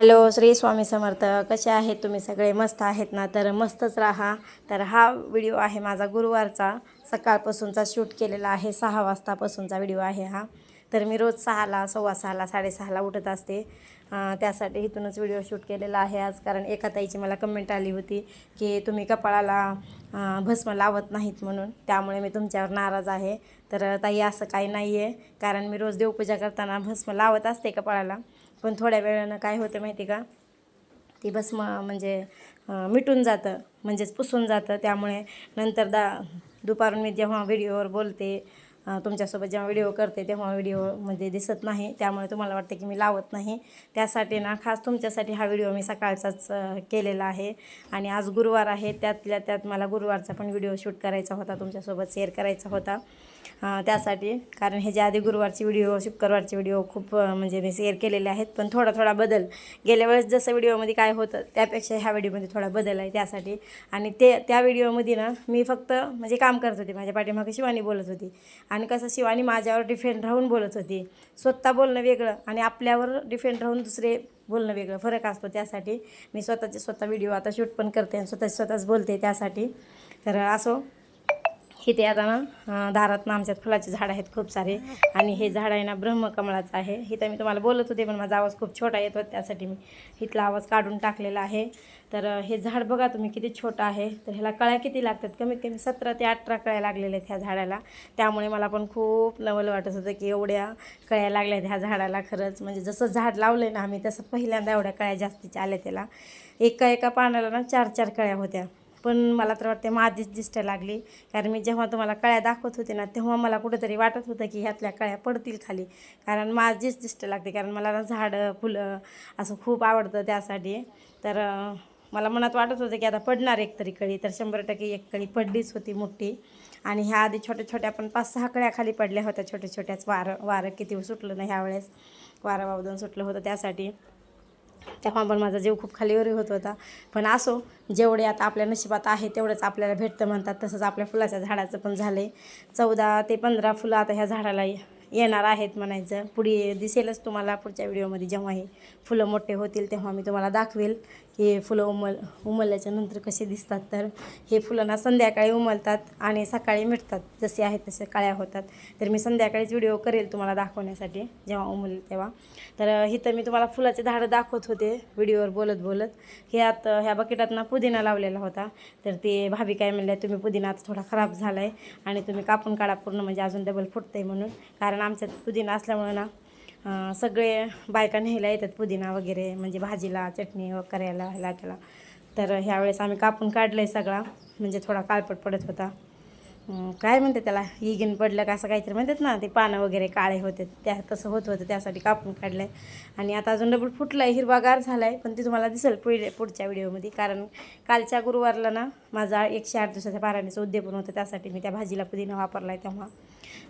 Hello Shri Swami Samarth. कसे आहेत तुम्ही? सगळे मस्त आहेत ना? तर मस्तच राहा. तर हा व्हिडिओ आहे माझा गुरुवारचा. सकाळपासूनचा शूट केलेला आहे. सहा वाजतापासूनचा व्हिडिओ आहे हा. तर मी रोज सहाला सव्वा सहाला साडेसहाला उठत असते. त्यासाठी इथूनच व्हिडिओ शूट केलेला आहे आज. कारण एका ताईची मला कमेंट आली होती की तुम्ही कपाळाला भस्म लावत नाहीत म्हणून. त्यामुळे मी तुमच्यावर नाराज आहे. तर ताई असं काही नाही आहे कारण मी रोज देवपूजा करताना भस्म लावत असते कपाळाला. पण थोड्या वेळानं काय होतं माहिती का? ती भस्म म्हणजे मिटून जातं म्हणजेच पुसून जातं. त्यामुळे नंतर दा दुपारून मी जेव्हा व्हिडिओवर बोलते तुमच्यासोबत जेव्हा व्हिडिओ करते तेव्हा व्हिडिओमध्ये दिसत नाही. त्यामुळे तुम्हाला वाटतं की मी लावत नाही. त्यासाठी ना खास तुमच्यासाठी हा व्हिडिओ मी सकाळचाच केलेला आहे. आणि आज गुरुवार आहे. त्यातल्या त्यात मला गुरुवारचा पण व्हिडिओ शूट करायचा होता. तुमच्यासोबत शेअर करायचा होता. त्यासाठी. कारण ह्याच्या आधी गुरुवारचे व्हिडिओ शुक्रवारचे व्हिडिओ खूप म्हणजे मी शेअर केलेले आहेत. पण थोडा थोडा बदल. गेल्या वेळेस जसं व्हिडिओमध्ये काय होतं त्यापेक्षा ह्या व्हिडिओमध्ये थोडा बदल आहे त्यासाठी. आणि ते त्या व्हिडिओमध्ये ना मी फक्त म्हणजे काम करत होते. माझ्या पाठीमागे शिवानी बोलत होती. आणि कसं शिवानी माझ्यावर डिफेंड राहून बोलत होती. स्वतः बोलणं वेगळं आणि आपल्यावर डिफेंड राहून दुसरे बोलणं वेगळं. फरक असतो त्यासाठी. मी स्वतःचे स्वतः व्हिडिओ आता शूट पण करते आणि स्वतः स्वतःच बोलते त्यासाठी. तर असो. किती आता ना दारात ना आमच्यात फुलाचे झाड आहेत खूप सारे. आणि हे झाड आहे ना ब्रह्मकमळाचं आहे. इथं मी तुम्हाला बोलत होते पण माझा आवाज खूप छोटा येतो त्यासाठी मी इथला आवाज काढून टाकलेला आहे. तर हे झाड बघा तुम्ही किती छोटं आहे. तर ह्याला कळ्या किती लागतात? कमीत कमी सतरा ते अठरा कळ्या लागलेल्या आहेत ह्या झाडाला. त्यामुळे मला पण खूप नवल वाटत होतं की एवढ्या कळ्या लागल्या आहेत ह्या झाडाला खरंच. म्हणजे जसं झाड लावलं आहे ना आम्ही तसं पहिल्यांदा एवढ्या कळ्या जास्तीच्या आल्या त्याला. एका एका पानाला ना चार चार कळ्या होत्या. पण मला तर वाटते माझीच दिष्ट लागली. कारण मी जेव्हा तुम्हाला कळ्या दाखवत होते ना तेव्हा मला कुठंतरी वाटत होतं की ह्यातल्या कळ्या पडतील खाली. कारण माझीच दिष्ट लागते. कारण मला ना झाडं फुलं असं खूप आवडतं त्यासाठी. तर मला मनात वाटत होतं की आता पडणार एक तरी कळी. तर शंभर टक्के एक कळी पडलीच होती मोठी. आणि ह्या आधी छोट्या छोट्या पण पाच सहा कळ्या खाली पडल्या होत्या. छोट्या छोट्याच वारं वारं किती सुटलं नाही ह्यावेळेस. वारं वावदून सुटलं होतं त्यासाठी. तेव्हा पण माझा जीव खूप खालीवरी होत होता. पण असो जेवढे आता आपल्या नशिबात आहे तेवढंच आपल्याला भेटतं म्हणतात. तसंच आपल्या फुलाच्या झाडाचं पण झालं आहे चौदा ते पंधरा फुलं आता ह्या झाडाला येणार आहेत म्हणायचं. पुढे दिसेलच तुम्हाला पुढच्या व्हिडिओमध्ये जेव्हा हे फुलं मोठे होतील तेव्हा मी तुम्हाला दाखवेल. हे फुलं उमल उमलल्याच्या नंतर कसे दिसतात तर हे फुलांना संध्याकाळी उमलतात आणि सकाळी मिटतात. जसे आहेत तसे काळ्या होतात. तर मी संध्याकाळीच व्हिडिओ करेल तुम्हाला दाखवण्यासाठी जेव्हा उमल तेव्हा. तर इथं मी तुम्हाला फुलाचे झाडं दाखवत होते व्हिडिओवर बोलत बोलत. ह्यात ह्या बकेटात ना पुदिना लावलेला होता. तर ते भाभी काय म्हणल्या तुम्ही पुदिना आता थोडा खराब झाला आहे आणि तुम्ही कापून काढा पूर्ण म्हणजे अजून डबल फुटतं आहे म्हणून. कारण आमच्यात पुदिना असल्यामुळं ना सगळे बायका न्यायला येतात पुदिना वगैरे म्हणजे भाजीला चटणी करायला ह्याला त्याला. तर ह्यावेळेस आम्ही कापून काढलं आहे सगळा म्हणजे थोडा काळपट पडत होता. काय म्हणते त्याला? इगिन पडलं का असं काहीतरी म्हणतात ना ते पानं वगैरे काळे होते त्या तसं होत होतं त्यासाठी कापून काढलं आहे आणि आता अजून डबल फुटलं आहे हिरवागार झाला आहे पण ते तुम्हाला दिसेल पुढे पुढच्या व्हिडिओमध्ये. कारण कालच्या गुरुवारला ना माझा एकशे आठ दिवसाच्या पाराणीचं उद्यापन होतं त्यासाठी मी त्या भाजीला पुदिना वापरला आहे तेव्हा.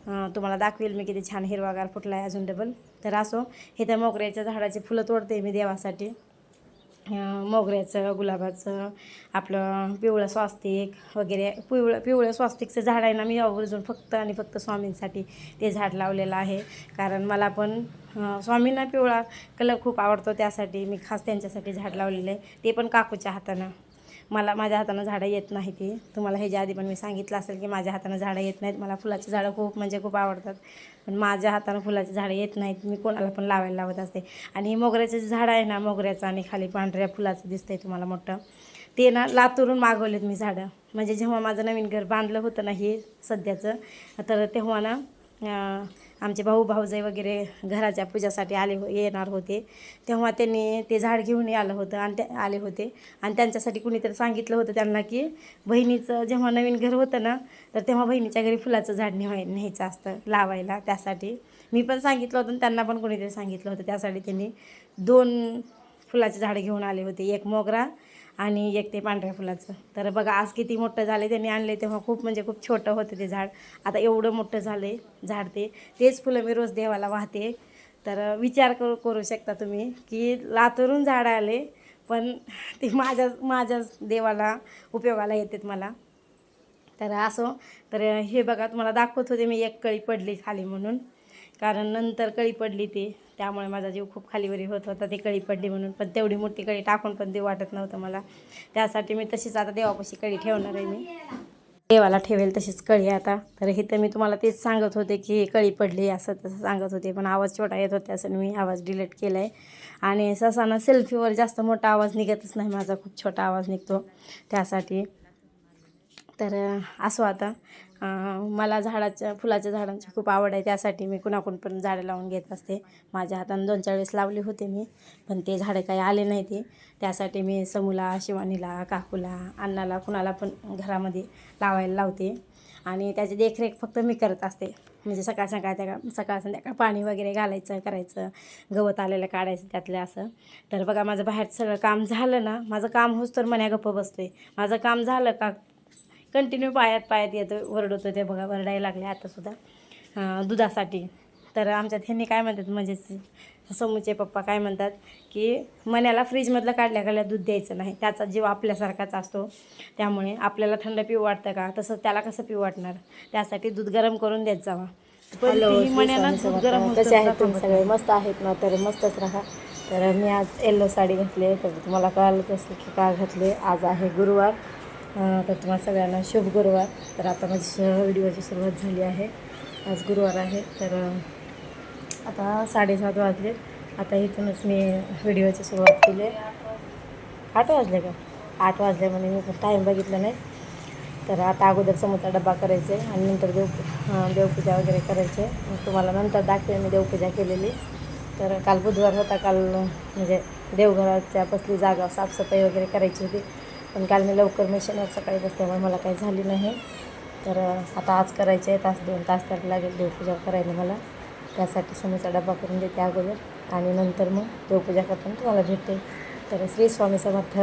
तुम्हाला दाखवेल मी किती छान हिरवागार फुटला आहे अजून डबल तर असो हे त्या मोगऱ्याच्या झाडाची फुलं तोडते मी देवासाठी. मोगऱ्याचं गुलाबाचं आपलं पिवळं स्वास्तिक वगैरे. पिवळं पिवळं स्वास्तिकचं झाड आहे ना मी आवर्जून फक्त आणि फक्त स्वामींसाठी ते झाड लावलेलं आहे. कारण मला पण स्वामींना पिवळा कलर खूप आवडतो त्यासाठी मी खास त्यांच्यासाठी झाड लावलेलं आहे. ते पण काकूच्या हातानं. मला माझ्या हातानं झाडं येत नाही ती तुम्हाला ह्याच्या आधी पण मी सांगितलं असेल की माझ्या हातानं झाडं येत नाहीत. मला फुलाची झाडं खूप म्हणजे खूप आवडतात. पण माझ्या हातानं फुलाची झाडं येत नाहीत. मी कोणाला पण लावायला लावत असते. आणि हे मोगऱ्याचं जे झाड आहे ना मोगऱ्याचं आणि खाली पांढऱ्या फुलाचं दिसतंय तुम्हाला मोठं. ते ना लातूरून मागवलेत मी झाडं. म्हणजे जेव्हा माझं नवीन घर बांधलं होतं ना हे सध्याचं तर तेव्हा ना आमचे भाऊ भाऊजाई वगैरे घराच्या पूजासाठी आले हो येणार होते. तेव्हा त्यांनी ते झाड घेऊन आलं होतं आणि ते आले होते. आणि त्यांच्यासाठी कुणीतरी सांगितलं होतं त्यांना की बहिणीचं जेव्हा नवीन घर होतं ना तर तेव्हा बहिणीच्या घरी फुलाचं झाड न्याय न्यायचं असतं लावायला त्यासाठी. मी पण सांगितलं होतं आणि त्यांना पण कोणीतरी सांगितलं होतं त्यासाठी त्यांनी दोन फुलाचे झाडं घेऊन आले होते. एक मोगरा आणि एक ते पांढऱ्या फुलाचं. तर बघा आज किती मोठं झालं त्यांनी आणले तेव्हा खूप म्हणजे खूप छोटं होतं ते झाड. आता एवढं मोठं झालं आहे झाड ते. तेच फुलं मी रोज देवाला वाहते. तर विचार करू करू शकता तुम्ही की लातूरून झाड आले पण ते माझ्या माझ्या देवाला उपयोगाला येतात मला. तर असो. तर हे बघा तुम्हाला दाखवत होते मी एक कळी पडली खाली म्हणून. कारण नंतर कळी पडली ती. त्यामुळे माझा जीव खूप खालीवरी होत होता. ती कळी पडली म्हणून. पण तेवढी मोठी कळी टाकून पण देऊ वाटत नव्हतं मला. त्यासाठी मी तशीच आता देवापाशी कळी ठेवणार आहे मी. देवाला ठेवेल तशीच कळी आता. तर इथं मी तुम्हाला तेच सांगत होते की कळी पडली असं तसं सांगत होते. पण आवाज छोटा येत होता असं मी आवाज डिलीट केला आहे आणि ससाना सेल्फीवर जास्त मोठा आवाज निघतच नाही. माझा खूप छोटा आवाज निघतो त्यासाठी. तर असो आता. मला झाडाच्या फुलाच्या झाडांची खूप आवड आहे त्यासाठी मी कुणाकडून पण झाडं लावून घेत असते. माझ्या हातानं दोन चार वेळेस लावले होते मी पण ते झाडं काही आले नाही ते. त्यासाठी मी समूला शिवानीला काकूला अण्णाला कुणाला पण घरामध्ये लावायला लावते. आणि त्याची देखरेख फक्त मी करत असते. म्हणजे सकाळ सकाळ त्या सकाळ संध्याकाळ पाणी वगैरे घालायचं करायचं गवत आलेलं काढायचं त्यातलं असं. तर बघा माझं बाहेर सगळं काम झालं ना माझं काम होच तर मन्या गप्प बसतोय. माझं काम झालं का कंटिन्यू पायात पायात येतो ओरडतो ते बघा वरडायला लागले आतासुद्धा दुधासाठी. तर आमच्यात ह्यांनी काय म्हणतात म्हणजे समूचे पप्पा काय म्हणतात की मन्याला फ्रीजमधलं काढल्या काढल्या दूध द्यायचं नाही. त्याचा जीव आपल्यासारखाच असतो. त्यामुळे आपल्याला थंड पिऊ वाटतं का? तसं त्याला कसं पिऊ वाटणार? त्यासाठी दूध गरम करून देत जावा. मण्याला होतं कसे आहेत तुम्ही सगळे? मस्त आहेत ना? तर मस्तच राहा. तर मी आज येल्लो साडी घातली आहे. तर तुम्हाला कळालंच असेल की का घातले आज आहे गुरुवार. तर तुम्हाला सगळ्यांना शुभ गुरुवार. तर आता माझी व्हिडिओची सुरुवात झाली आहे. आज गुरुवार आहे. तर आता साडेसात वाजले आता इथूनच मी व्हिडिओची सुरुवात केली आहे. आठ वाजले का? आठ वाजले म्हणजे मी टाईम बघितला नाही. तर आता अगोदर समोरचा डब्बा करायचे आणि नंतर देव देवपूजा वगैरे करायचे मग तुम्हाला नंतर दाखवेल मी देवपूजा केलेली. तर काल बुधवार होता. काल म्हणजे देवघराच्या बसली जागा साफसफाई वगैरे करायची होती. पण काल मी लवकर मिशनवर सकाळी बसल्यामुळे मला काही झाली नाही. तर आता आज करायचे तास दोन तास तर लागेल देवपूजा करायला मला. त्यासाठी समोरचा डबा करून देते अगोदर. आणि नंतर मग देवपूजा करताना तुम्हाला भेटते. तर श्री स्वामी समर्थ.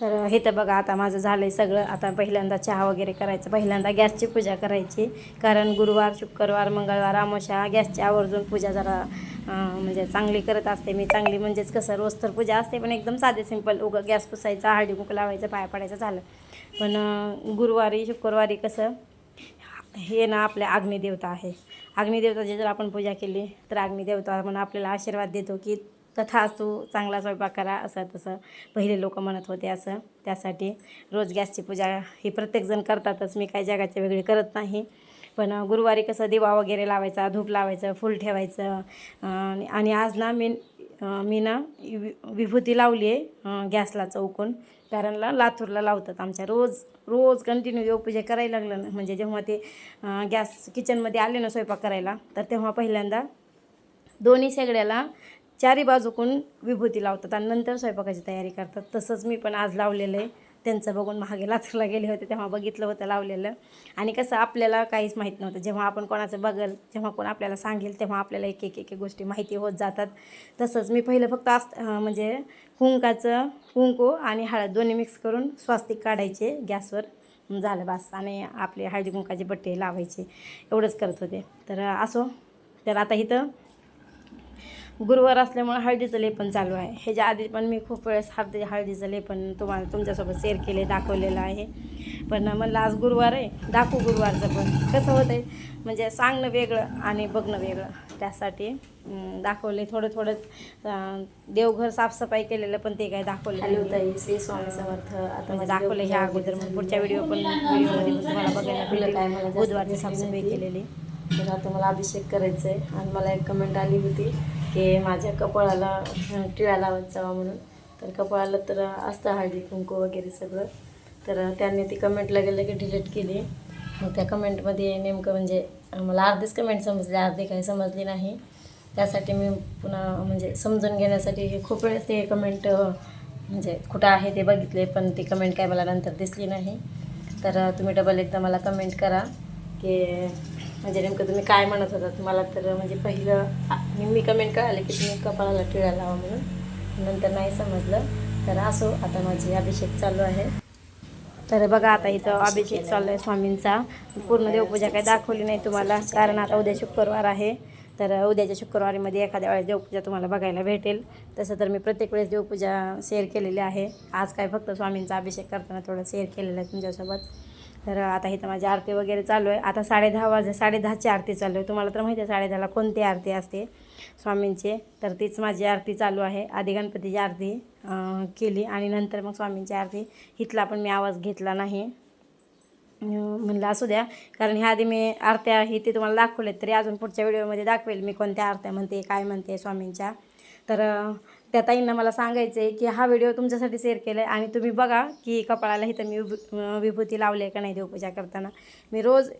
तर हे तर बघा आता माझं झालं आहे सगळं. आता पहिल्यांदा चहा वगैरे करायचं. पहिल्यांदा गॅसची पूजा करायची. कारण गुरुवार शुक्रवार मंगळवार अमावस्या गॅसची आवर्जून पूजा जरा म्हणजे चांगली करत असते. मी चांगली म्हणजेच कसं रोज तर पूजा असते पण एकदम साधे सिंपल उगं गॅस पुसायचा हळदी कुंकू लावायचं पाया पडायचं झालं. पण गुरुवारी शुक्रवारी कसं हे ना आपल्या अग्निदेवता आहे. अग्निदेवताची जर आपण पूजा केली तर अग्निदेवता म्हणून आपल्याला आशीर्वाद देतो की तथा तू चांगला स्वयंपाक करा असं तसं. पहिले लोक म्हणत होते असं. त्यासाठी रोज गॅसची पूजा ही प्रत्येकजण करतातच. मी काही जगाच्या वेगळी करत नाही. पण गुरुवारी कसं दिवा वगैरे लावायचा धूप लावायचं फूल ठेवायचं. आणि आज ना मी मी ना वि विभूती लावली आहे गॅसला चौकून. कारण ला लातूरला लावतात आमच्या. रोज रोज कंटिन्यू देवपूजा करायला लागलं ना. म्हणजे जेव्हा ते गॅस किचनमध्ये आले ना स्वयंपाक करायला तर तेव्हा पहिल्यांदा दोन्ही शेगड्याला चारी बाजूकून विभूती लावतात आणि नंतर स्वयंपाकाची तयारी करतात. तसंच मी पण आज लावलेलं आहे. त्यांचं बघून मागे लातूरला गेले होते तेव्हा बघितलं होतं लावलेलं. आणि कसं आपल्याला काहीच माहीत नव्हतं. जेव्हा आपण कोणाचं बघल जेव्हा कोण आपल्याला सांगेल तेव्हा आपल्याला एक एक एक गोष्टी माहिती होत जातात. तसंच मी पहिलं फक्त आस म्हणजे कुंकाचं कुंकू आणि हळद दोन्ही मिक्स करून स्वास्तिक काढायचे गॅसवर. झालं बास. आणि आपले हळदी कुंकाचे बट्टे लावायचे. एवढंच करत होते. तर असो. तर आता इथं गुरुवार असल्यामुळे हळदीचं लेपन चालू आहे. ह्याच्या आधी पण मी खूप वेळेस हळदी हळदीचं लेपन तुम्हाला तुमच्यासोबत शेअर केले दाखवलेलं आहे. पण म्हणलं आज गुरुवार आहे दाखवू गुरुवारचं पण. कसं होतं आहे म्हणजे सांगणं वेगळं आणि बघणं वेगळं. त्यासाठी दाखवले थोडं थोडंच अं, देवघर साफसफाई केलेलं पण ते काय दाखवलं हॅलो. ताई श्री स्वामी समर्थ. आता म्हणजे दाखवलं ह्या अगोदर. मग पुढच्या व्हिडिओ. पण व्हिडिओमध्ये तुम्हाला बघायला बुधवारची साफसफाई. केलेली. तर आता मला अभिषेक करायचा आहे आणि मला एक कमेंट आली होती की माझ्या कपाळाला टिळा लावत जावा म्हणून. तर कपाळाला तर असतं हळदी कुंकू वगैरे सगळं. तर त्यांनी ती कमेंट लगे लगेच डिलीट केली. मग त्या कमेंटमध्ये नेमकं म्हणजे मला अर्धीच कमेंट समजली अर्धी काही समजली नाही. त्यासाठी मी पुन्हा म्हणजे समजून घेण्यासाठी हे खूप वेळेस ते कमेंट म्हणजे कुठं आहे ते बघितले पण ती कमेंट काय मला नंतर दिसली नाही. तर तुम्ही डबल एकदा मला कमेंट करा की म्हणजे नेमकं तुम्ही काय म्हणत होता? तुम्हाला तर म्हणजे पहिलं आ- मी कमेंट कळालं की तुम्ही कपाळाला टिळा लावा म्हणून. नंतर नाही समजलं. तर असो आता माझी अभिषेक चालू आहे. तर बघा आता इथं अभिषेक चालू आहे स्वामींचा. पूर्ण देवपूजा काही दाखवली नाही तुम्हाला कारण आता उद्या शुक्रवार आहे. तर उद्याच्या शुक्रवारीमध्ये एखाद्या वेळेस देवपूजा तुम्हाला बघायला भेटेल. तसं तर मी प्रत्येक वेळेस देवपूजा शेअर केलेली आहे. आज काय फक्त स्वामींचा अभिषेक करताना थोडं शेअर केलेलं आहे तुमच्यासोबत. तर आता इथं माझी आरती वगैरे चालू आहे. आता साडे दहा वाजे साडे दहाची आरती चालू आहे. तुम्हाला तर माहिती आहे साडे दहाला कोणती आरती असते? स्वामींची. तर तीच माझी आरती चालू आहे. आधी गणपतीची आरती केली आणि नंतर मग स्वामींची आरती. इथला पण मी आवाज घेतला नाही. म्हणलं असू द्या. कारण ह्या आधी मी आरत्या ही ते तुम्हाला दाखवलेत. तरी अजून पुढच्या व्हिडिओमध्ये दाखवेल मी कोणत्या आरत्या म्हणते काय म्हणते स्वामींच्या. तर त्या ताईंना मला सांगायचं आहे की हा व्हिडिओ तुमच्यासाठी शेअर केला आहे आणि तुम्ही बघा की कपाळाला इथं मी विभू- विभूती लावली आहे का नाही देवपूजा करताना. मी रोज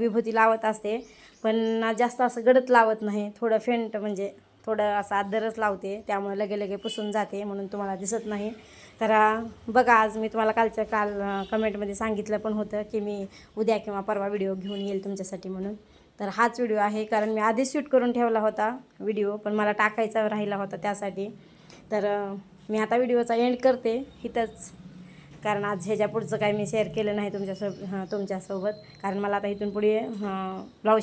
विभूती लावत असते पण जास्त असं गडत लावत नाही. थोडं फेंट म्हणजे थोडं असं आदरच लावते त्यामुळे लगे लगे पुसून जाते म्हणून तुम्हाला दिसत नाही. तर बघा आज मी तुम्हाला कालच्या काल कमेंटमध्ये सांगितलं पण होतं की मी उद्या किंवा परवा व्हिडिओ घेऊन येईल तुमच्यासाठी म्हणून. तर हाच व्हिडिओ आहे कारण मी आधीच शूट करून ठेवला होता व्हिडिओ पण मला टाकायचा राहिला होता त्यासाठी. तर मी आता व्हिडिओचा एंड करते इथंच. कारण आज ह्याच्या पुढचं काही मी शेअर केलं नाही तुमच्यासोबत तुमच्यासोबत. कारण मला आता इथून पुढे ब्लाऊज